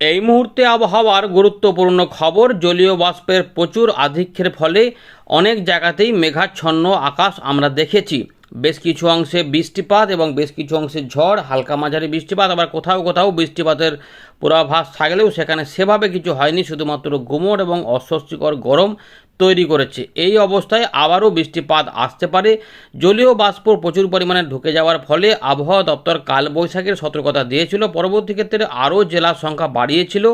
এই মুহূর্তে আবহাওয়ার গুরুত্বপূর্ণ খবর, জলীয় বাষ্পের প্রচুর আধিক্যের ফলে অনেক জায়গাতেই মেঘাচ্ছন্ন আকাশ আমরা দেখেছি। বেশ কিছু অংশে বৃষ্টিপাত এবং বেশ কিছু অংশে ঝড়, হালকা মাঝারি বৃষ্টিপাত, আবার কোথাও কোথাও বৃষ্টিপাতের পূর্বাভাস থাকলেও সেখানে সেভাবে কিছু হয়নি, শুধুমাত্র গুমোট এবং অস্বস্তিকর গরম তৈরি করেছে। এই অবস্থায় আবারও বৃষ্টিপাত আসতে পারে। জলীয় বাষ্প প্রচুর পরিমাণে ঢুকে যাওয়ার ফলে আবহাওয়া দপ্তর কালবৈশাখীর সতর্কতা দিয়েছিল। পরবর্তী ক্ষেত্রে আরও জেলার সংখ্যা বাড়িয়েছিল।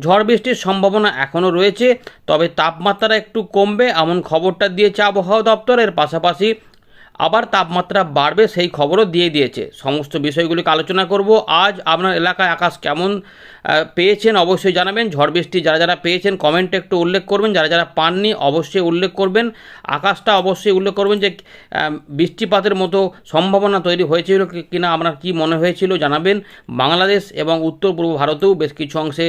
ঝড় বৃষ্টির সম্ভাবনা এখনও রয়েছে, তবে তাপমাত্রা একটু কমবে, এমন খবরটা দিয়েছে আবহাওয়া দপ্তরের পাশাপাশি আবার তাপমাত্রা বাড়বে সেই খবরও দিয়ে দিয়েছে। সমস্ত বিষয়গুলিকে আলোচনা করব। আজ আপনার এলাকায় আকাশ কেমন পেয়েছেন অবশ্যই জানাবেন। ঝড় বৃষ্টি যারা যারা পেয়েছেন, কমেন্টে একটু উল্লেখ করবেন। যারা যারা পাননি, অবশ্যই উল্লেখ করবেন। আকাশটা অবশ্যই উল্লেখ করবেন যে বৃষ্টিপাতের মতো সম্ভাবনা তৈরি হয়েছিল কিনা আপনার কি মনে হয়েছিল জানাবেন। বাংলাদেশ এবং উত্তর পূর্ব ভারতেও বেশ কিছু অংশে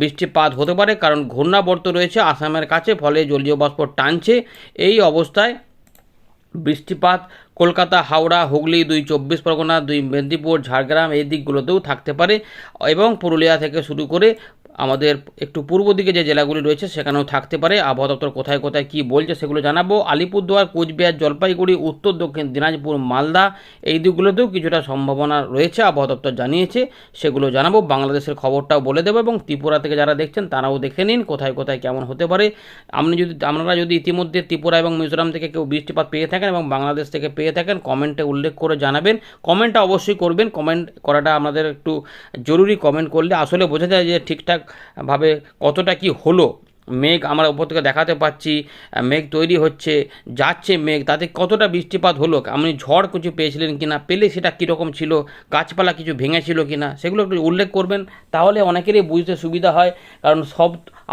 বৃষ্টিপাত হতে পারে। কারণ ঘূর্ণাবর্ত রয়েছে আসামের কাছে, ফলে জলীয় বাষ্প টানছে। এই অবস্থায় বৃষ্টিপাত, কলকাতা, হাওড়া, হুগলি, দুই চব্বিশ পরগনা, দুই মেদিনীপুর, ঝাড়গ্রাম এই দিকগুলোতেও থাকতে পারে এবং পুরুলিয়া থেকে শুরু করে আমাদের একটু পূর্ব দিকে যে জেলাগুলি রয়েছে সেখানেও থাকতে পারে। আবহাওয়া দপ্তর কোথায় কোথায় কী বলছে সেগুলো জানাব। আলিপুরদুয়ার, কোচবিহার, জলপাইগুড়ি, উত্তর, দক্ষিণ দিনাজপুর, মালদা, এই দিকগুলোতেও কিছুটা সম্ভাবনা রয়েছে, আবহাওয়া দপ্তর জানিয়েছে। সেগুলো জানাব, বাংলাদেশের খবরটাও বলে দেবো এবং ত্রিপুরা থেকে যারা দেখছেন তারাও দেখে নিন কোথায় কোথায় কেমন হতে পারে। আপনি যদি, আপনারা যদি ইতিমধ্যে ত্রিপুরা এবং মিজোরাম থেকে কেউ বৃষ্টিপাত পেয়ে থাকেন এবং বাংলাদেশ থেকে পেয়ে থাকেন, কমেন্টে উল্লেখ করে জানাবেন। কমেন্টটা অবশ্যই করবেন, কমেন্ট করাটা আমাদের একটু জরুরি কমেন্ট করলে। আসলে বোঝা যায় যে ঠিকঠাকভাবে কতটা কি হলো। মেঘ আমরা উপর থেকে দেখাতে পাচ্ছি, মেঘ তৈরি হচ্ছে, যাচ্ছে মেঘ, তাতে কতটা বৃষ্টিপাত হলো, আপনি ঝড় কিছু পেয়েছিলেন কি না পেলে সেটা কীরকম ছিল, গাছপালা কিছু ভেঙেছিল কি না সেগুলো একটু উল্লেখ করবেন, তাহলে অনেকেরই বুঝতে সুবিধা হয়, কারণ সব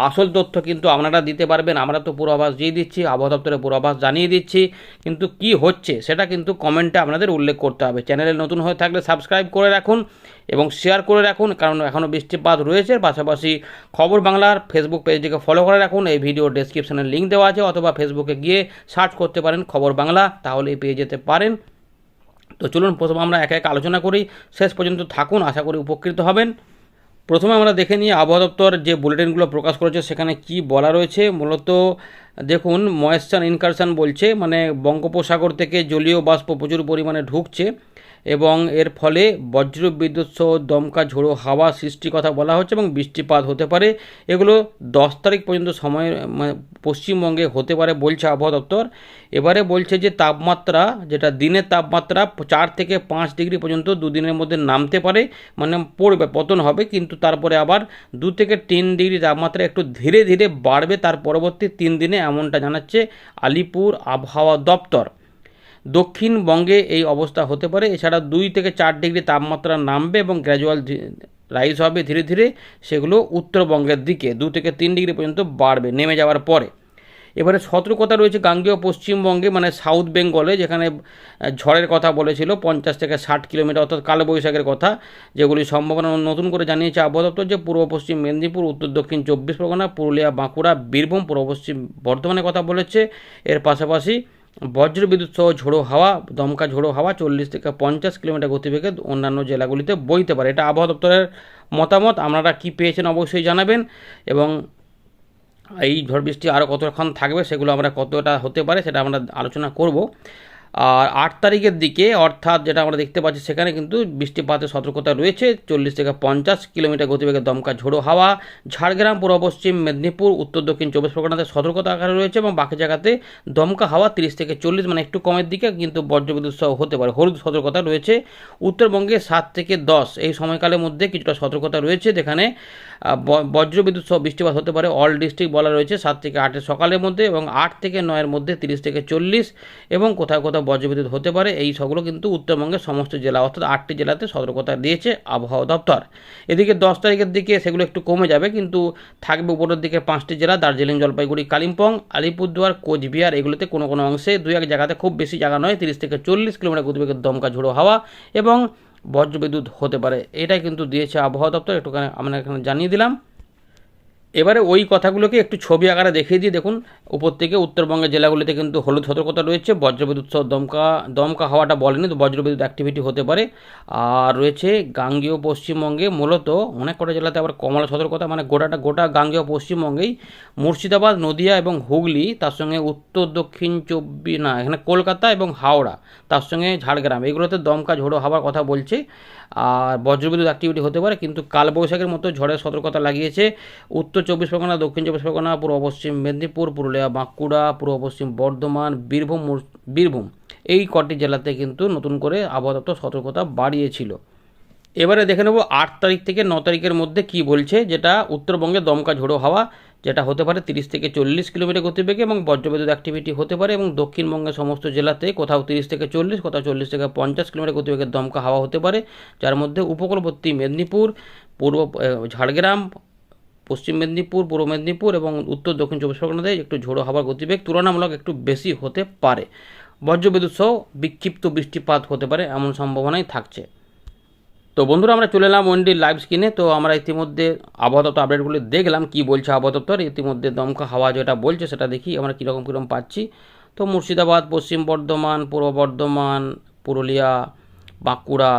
আসল তথ্য কিন্তু আপনারা দিতে পারবেন, আমরা তো পূর্বাভাস দিয়ে দিচ্ছি, আবহাওয়া দপ্তরের পূর্বাভাস জানিয়ে দিচ্ছি, কিন্তু কি হচ্ছে, সেটা কিন্তু কমেন্টে আপনাদের উল্লেখ করতে হবে, চ্যানেলে নতুন হয়ে থাকলে সাবস্ক্রাইব করে রাখুন এবং শেয়ার করে রাখুন, কারণ এখনও বৃষ্টিপাত রয়েছে। পাশাপাশি খবর বাংলার ফেসবুক পেজটিকে ফলো করে রাখুন। এই ভিডিও ডেসক্রিপশনে লিঙ্ক দেওয়া আছে, অথবা ফেসবুকে গিয়ে সার্চ করতে পারেন খবর বাংলা, তাহলেই পেয়ে যেতে পারেন। তো চলুন, প্রথমে আমরা একে একে আলোচনা করি। শেষ পর্যন্ত থাকুন, আশা করি উপকৃত হবেন। প্রথমে আমরা দেখে নিই আবহাওয়া দপ্তর যে বুলেটিনগুলো প্রকাশ করেছে, সেখানে কি বলা রয়েছে? মূলত দেখুন ময়েশ্চার ইনকারশন বলছে মানে বঙ্গোপসাগর থেকে জলীয় বাষ্প প্রচুর পরিমাণে ঢুকছে। এবং এর ফলে বজ্র বিদ্যুৎ সহ দমকা ঝোড়ো হাওয়া সৃষ্টির কথা বলা হচ্ছে এবং বৃষ্টিপাত হতে পারে। এগুলো দশ তারিখ পর্যন্ত সময় মানে পশ্চিমবঙ্গে হতে পারে বলছে আবহাওয়া দপ্তর। এবারে বলছে যে তাপমাত্রা, যেটা দিনের তাপমাত্রা, চার থেকে পাঁচ ডিগ্রি পর্যন্ত দুদিনের মধ্যে নামতে পারে মানে পড়বে, পতন হবে, কিন্তু তারপরে আবার দু থেকে তিন ডিগ্রি তাপমাত্রা একটু ধীরে ধীরে বাড়বে, তার পরবর্তী তিন দিনে, এমনটা জানাচ্ছে আলিপুর আবহাওয়া দপ্তর। দক্ষিণবঙ্গে এই অবস্থা হতে পারে। এছাড়া দুই থেকে চার ডিগ্রি তাপমাত্রা নামবে এবং গ্র্যাজুয়াল রাইজ হবে ধীরে ধীরে সেগুলো উত্তরবঙ্গের দিকে। দু থেকে তিন ডিগ্রি পর্যন্ত বাড়বে, নেমে যাওয়ার পরে। এবারে সতর্কতা রয়েছে গাঙ্গেয় পশ্চিমবঙ্গে মানে সাউথ বেঙ্গলে, যেখানে ঝড়ের কথা বলেছিল, পঞ্চাশ থেকে ষাট কিলোমিটার, অর্থাৎ কালবৈশাখের কথা যেগুলি সম্ভাবনা নতুন করে জানিয়েছে আবহাওয়া দপ্তর যে পূর্ব পশ্চিম মেদিনীপুর, উত্তর দক্ষিণ চব্বিশ পরগনা, পুরুলিয়া, বাঁকুড়া, বীরভূম, পূর্ব পশ্চিম বর্ধমানের কথা বলেছে। এর পাশাপাশি বজ্র বিদ্যুৎ সহ ঝোড়ো হাওয়া, দমকা ঝোড়ো হাওয়া চল্লিশ থেকে পঞ্চাশ কিলোমিটার গতিবেগে অন্যান্য জেলাগুলিতে বইতে পারে। এটা আবহাওয়া দপ্তরের মতামত, আপনারা কি পেয়েছেন অবশ্যই জানাবেন এবং এই ঝড় বৃষ্টি আরও কতক্ষণ থাকবে সেগুলো আমরা কতটা হতে পারে সেটা আমরা আলোচনা করব। আর আট তারিখের দিকে, অর্থাৎ যেটা আমরা দেখতে পাচ্ছি সেখানে কিন্তু বৃষ্টিপাতের সতর্কতা রয়েছে। চল্লিশ থেকে পঞ্চাশ কিলোমিটার গতিবেগে দমকা ঝোড়ো হাওয়া। ঝাড়গ্রাম, পূর্ব পশ্চিম, মেদিনীপুর, উত্তর দক্ষিণ চব্বিশ পরগনাতে সতর্কতা আকারে রয়েছে এবং বাকি জায়গাতে দমকা হাওয়া তিরিশ থেকে চল্লিশ মানে একটু কমের দিকে কিন্তু বজ্রবিদ্যুৎ সহ হতে পারে। হলুদ সতর্কতা রয়েছে। উত্তরবঙ্গে সাত থেকে দশ এই সময়কালের মধ্যে কিছুটা সতর্কতা রয়েছে, যেখানে বজ্রবিদ্যুৎ সহ বৃষ্টিপাত হতে পারে। অল ডিস্ট্রিক্ট বলা রয়েছে সাত থেকে আটের সকালের মধ্যে এবং আট থেকে নয়ের মধ্যে তিরিশ থেকে চল্লিশ এবং কোথাও কোথাও বজ্রবিদ্যুৎ হতে পারে। এই সবগুলো কিন্তু উত্তরবঙ্গের সমস্ত জেলা অর্থাৎ আটটি জেলাতে সতর্কতা দিয়েছে আবহাওয়া দপ্তর। এদিকে দশ তারিখের দিকে সেগুলো একটু কমে যাবে, কিন্তু থাকবে উপরের দিকে পাঁচটি জেলা, দার্জিলিং, জলপাইগুড়ি, কালিম্পং, আলিপুরদুয়ার, কোচবিহার, এগুলোতে কোনো কোনো অংশে দুই এক জায়গাতে খুব বেশি জায়গা নয়, তিরিশ থেকে চল্লিশ কিলোমিটার গতিবেগের দমকা ঝোড়ো হাওয়া এবং বজ্রবিদ্যুৎ হতে পারে। এটাই কিন্তু দিয়েছে আবহাওয়া দপ্তর, একটুখানি আমরা এখানে জানিয়ে দিলাম। এবারে ওই কথাগুলোকে একটু ছবি আকারে দেখিয়ে দিই। দেখুন, উপর থেকে উত্তরবঙ্গের জেলাগুলিতে কিন্তু হলুদ সতর্কতা রয়েছে, বজ্রবিদ্যুৎ সহ দমকা দমকা হওয়াটা বলেনি, তো বজ্রবিদ্যুৎ অ্যাক্টিভিটি হতে পারে। আর রয়েছে গাঙ্গেয় পশ্চিমবঙ্গে মূলত অনেক কটা জেলাতে আবার কমলা সতর্কতা মানে গোটাটা, গোটা গাঙ্গেয় পশ্চিমবঙ্গেই মুর্শিদাবাদ, নদিয়া এবং হুগলি, তার সঙ্গে উত্তর, দক্ষিণ, চব্বিশ, না, এখানে কলকাতা এবং হাওড়া, তার সঙ্গে ঝাড়গ্রাম, এগুলোতে দমকা, ঝোড়ো হওয়ার কথা বলছে। আর বজ্রবিদ্যুৎ অ্যাক্টিভিটি হতে পারে, কিন্তু কালবৈশাখের মতো ঝড়ের সতর্কতা লাগিয়েছে উত্তর চব্বিশ পরগনা, দক্ষিণ চব্বিশ পরগনা, পূর্ব পশ্চিম মেদিনীপুর, পুরুলিয়া, বাঁকুড়া, পূর্ব পশ্চিম বর্ধমান, বীরভূম বীরভূম এই কটি জেলাতে কিন্তু নতুন করে আবহাওয়া সতর্কতা বাড়িয়েছিল। এবারে দেখে নেব আট তারিখ থেকে ন তারিখের মধ্যে কি বলছে, যেটা উত্তরবঙ্গে দমকা ঝোড়ো হাওয়া যেটা হতে পারে তিরিশ থেকে চল্লিশ কিলোমিটার গতিবেগে এবং বজ্রবিদ্যুৎ অ্যাক্টিভিটি হতে পারে এবং দক্ষিণবঙ্গের সমস্ত জেলাতে কোথাও তিরিশ থেকে চল্লিশ, কোথাও চল্লিশ থেকে পঞ্চাশ কিলোমিটার গতিবেগের দমকা হাওয়া হতে পারে, যার মধ্যে উপকূলবর্তী মেদিনীপুর, পূর্ব ঝাড়গ্রাম, পশ্চিম মেদিনীপুর, পূর্ব মেদিনীপুর এবং উত্তর দক্ষিণ চব্বিশ পরগনাতে একটু ঝোড়ো হাওয়ার গতিবেগ তুলনামূলক একটু বেশি হতে পারে। বজ্রবিদ্যুৎ সহ বিক্ষিপ্ত বৃষ্টিপাত হতে পারে, এমন সম্ভাবনাই থাকছে। তো বন্ধুরা, আমরা চলে এলাম ওয়েন্ডির লাইভ স্ক্রিনে তো আমরা ইতিমধ্যে আবহাওয়া দপ্তর আপডেটগুলি দেখলাম, কি বলছে আবহাওয়া দপ্তর। ইতিমধ্যে দমকা হাওয়া যেটা বলছে, সেটা দেখি আমরা কীরকম কীরকম পাচ্ছি। তো মুর্শিদাবাদ, পশ্চিম বর্ধমান, পূর্ব বর্ধমান, পুরুলিয়া, বাঁকুড়া,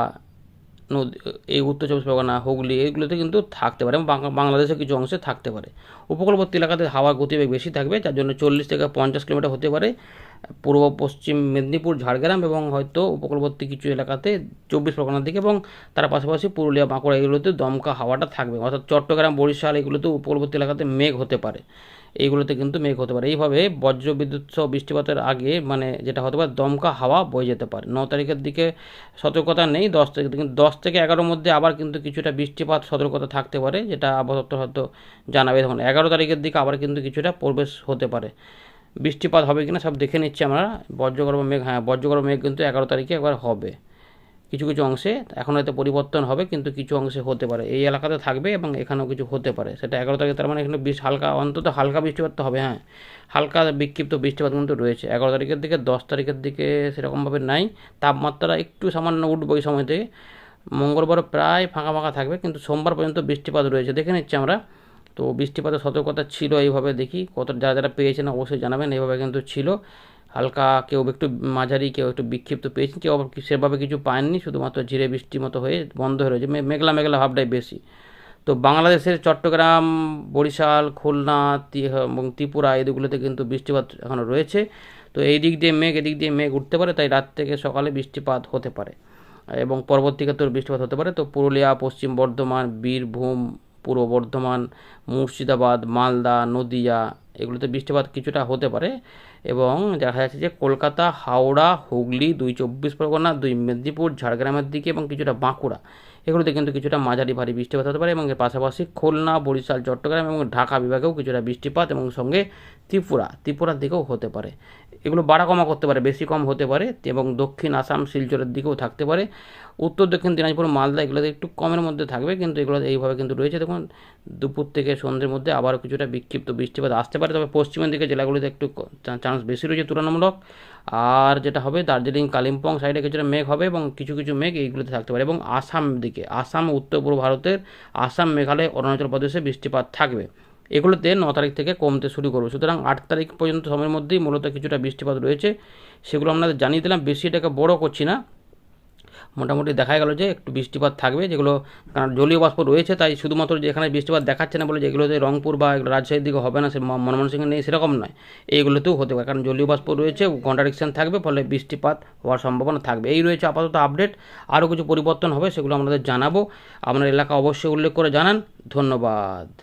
নদী এই উত্তর চব্বিশ পরগনা, হুগলি এইগুলোতে কিন্তু থাকতে পারে বাংলাদেশের কিছু অংশে থাকতে পারে। উপকূলবর্তী এলাকাতে হাওয়ার গতিবেগ বেশি থাকবে, যার জন্য চল্লিশ থেকে পঞ্চাশ কিলোমিটার হতে পারে। পূর্ব, পশ্চিম মেদিনীপুর, ঝাড়গ্রাম এবং হয়তো উপকূলবর্তী কিছু এলাকাতে চব্বিশ পরগনার দিকে এবং তার পাশাপাশি পুরুলিয়া, বাঁকুড়া এগুলোতে দমকা হাওয়াটা থাকবে। অর্থাৎ চট্টগ্রাম, বরিশাল এগুলোতে উপকূলবর্তী এলাকাতে মেঘ হতে পারে। এইগুলোতে কিন্তু মেঘ হতে পারে। এইভাবে বজ্র বিদ্যুৎ সহ বৃষ্টিপাতের আগে মানে যেটা হতে পারে, দমকা হাওয়া বয়ে যেতে পারে। ন তারিখের দিকে সতর্কতা নেই, দশ তারিখ কিন্তু দশ থেকে এগারোর মধ্যে আবার কিন্তু কিছুটা বৃষ্টিপাত সতর্কতা থাকতে পারে, যেটা আবহাওয়া দপ্তর হয়তো জানাবে। তখন এগারো তারিখের দিকে আবার কিন্তু কিছুটা প্রবেশ হতে পারে। বৃষ্টিপাত হবে কিনা সব দেখে নিচ্ছি আমরা। বজ্রগর্ভ মেঘ হ্যাঁ বজ্রগর্ভ মেঘ কিন্তু এগারো তারিখে একবার হবে। কিছু কিছু অংশে এখন হয়তো পরিবর্তন হবে, কিন্তু কিছু অংশে হতে পারে। এই এলাকাতে থাকবে এবং এখানেও কিছু হতে পারে। সেটা এগারো তারিখে, তার মানে এখানে বেশ, হালকা, অন্তত হালকা বৃষ্টিপাত তো হবে হ্যাঁ। হালকা বিক্ষিপ্ত বৃষ্টিপাত কিন্তু রয়েছে। এগারো তারিখের দিকে, দশ তারিখের দিকে সেরকমভাবে নাই। তাপমাত্রা একটু সামান্য উঠবে ওই সময় থেকে। মঙ্গলবার প্রায় ফাঁকা ফাঁকা থাকবে, কিন্তু সোমবার পর্যন্ত বৃষ্টিপাত রয়েছে। দেখে নিচ্ছি আমরা। তো বৃষ্টিপাতের সতর্কতা ছিল এইভাবে দেখি। কত যারা যারা পেয়েছেন অবশ্যই জানাবেন, এইভাবে কিন্তু ছিল। হালকা কেউ একটু মাঝারি, কেউ একটু বিক্ষিপ্ত পেয়েছেন, কেউ সেভাবে কিছু পায়নি, শুধুমাত্র ঝিরে বৃষ্টির মতো হয়ে বন্ধ হয়ে রয়েছে। মেঘলা মেঘলা ভাবটাই বেশি। তো বাংলাদেশের চট্টগ্রাম, বরিশাল, খুলনা এবং ত্রিপুরা এদিকগুলোতে কিন্তু বৃষ্টিপাত এখনও রয়েছে। তো এই দিক দিয়ে মেঘ, এদিক দিয়ে মেঘ উঠতে পারে, তাই রাত থেকে সকালে বৃষ্টিপাত হতে পারে। এবং পরবর্তীকালে তোর বৃষ্টিপাত হতে পারে। তো পুরুলিয়া, পশ্চিম বর্ধমান, বীরভূম পূর্ব বর্ধমান, মুর্শিদাবাদ, মালদা, নদিয়া, এগুলোতে বৃষ্টিপাত কিছুটা হতে পারে এবং দেখা যাচ্ছে যে কলকাতা, হাওড়া, হুগলি, দুই চব্বিশ পরগনা, দুই মেদিনীপুর, ঝাড়গ্রামের দিকে এবং কিছুটা বাঁকুড়া, এগুলোতে কিন্তু কিছুটা মাঝারি ভারী বৃষ্টিপাত হতে পারে এবং এর পাশাপাশি খুলনা, বরিশাল, চট্টগ্রাম এবং ঢাকা বিভাগেও কিছুটা বৃষ্টিপাত এবং সঙ্গে ত্রিপুরা, ত্রিপুরার দিকেও হতে পারে। এগুলো বাড়া কমা করতে পারে, বেশি কম হতে পারে এবং দক্ষিণ আসাম, শিলচরের দিকেও থাকতে পারে। উত্তর, দক্ষিণ দিনাজপুর, মালদা এগুলোতে একটু কমের মধ্যে থাকবে কিন্তু এগুলো এইভাবে কিন্তু রয়েছে। দেখুন, দুপুর থেকে সন্ধ্যের মধ্যে আবারও কিছুটা বিক্ষিপ্ত বৃষ্টিপাত আসতে পারে, তবে পশ্চিমের দিকে জেলাগুলিতে একটু চান্স বেশি রয়েছে তুলনামূলক। আর যেটা হবে, দার্জিলিং, কালিম্পং সাইডে কিছুটা মেঘ হবে এবং কিছু কিছু মেঘ এইগুলোতে থাকতে পারে এবং আসাম দিকে, আসাম, উত্তর পূর্ব ভারতের আসাম, মেঘালয়, অরুণাচল প্রদেশে বৃষ্টিপাত থাকবে। এগুলোতে ন তারিখ থেকে কমতে শুরু করবে। সুতরাং আট তারিখ পর্যন্ত সময়ের মধ্যেই মূলত কিছুটা বৃষ্টিপাত রয়েছে, সেগুলো আপনাদের জানিয়ে দিলাম। বেশি এটাকে বড় করছি না। মোটামুটি দেখা গেল যে একটু বৃষ্টিপাত থাকবে, যেগুলো কারণ জলীয় বাষ্প রয়েছে, তাই শুধুমাত্র যেখানে বৃষ্টিপাত দেখাচ্ছে না বলে যেগুলোতে রংপুর বা রাজশাহীর দিকে হবে না, সে ম- মনমোহন সিংহে নেই, সেরকম নয়। এইগুলোতেও হতে পারে, কারণ জলীয় বাষ্প রয়েছে কন্ট্রাডিকশন থাকবে, ফলে বৃষ্টিপাত হওয়ার সম্ভাবনা থাকবে। এই রয়েছে আপাতত আপডেট। আরও কিছু পরিবর্তন হবে, সেগুলো আপনাদের জানাব। আপনার এলাকা অবশ্যই উল্লেখ করে জানান। ধন্যবাদ।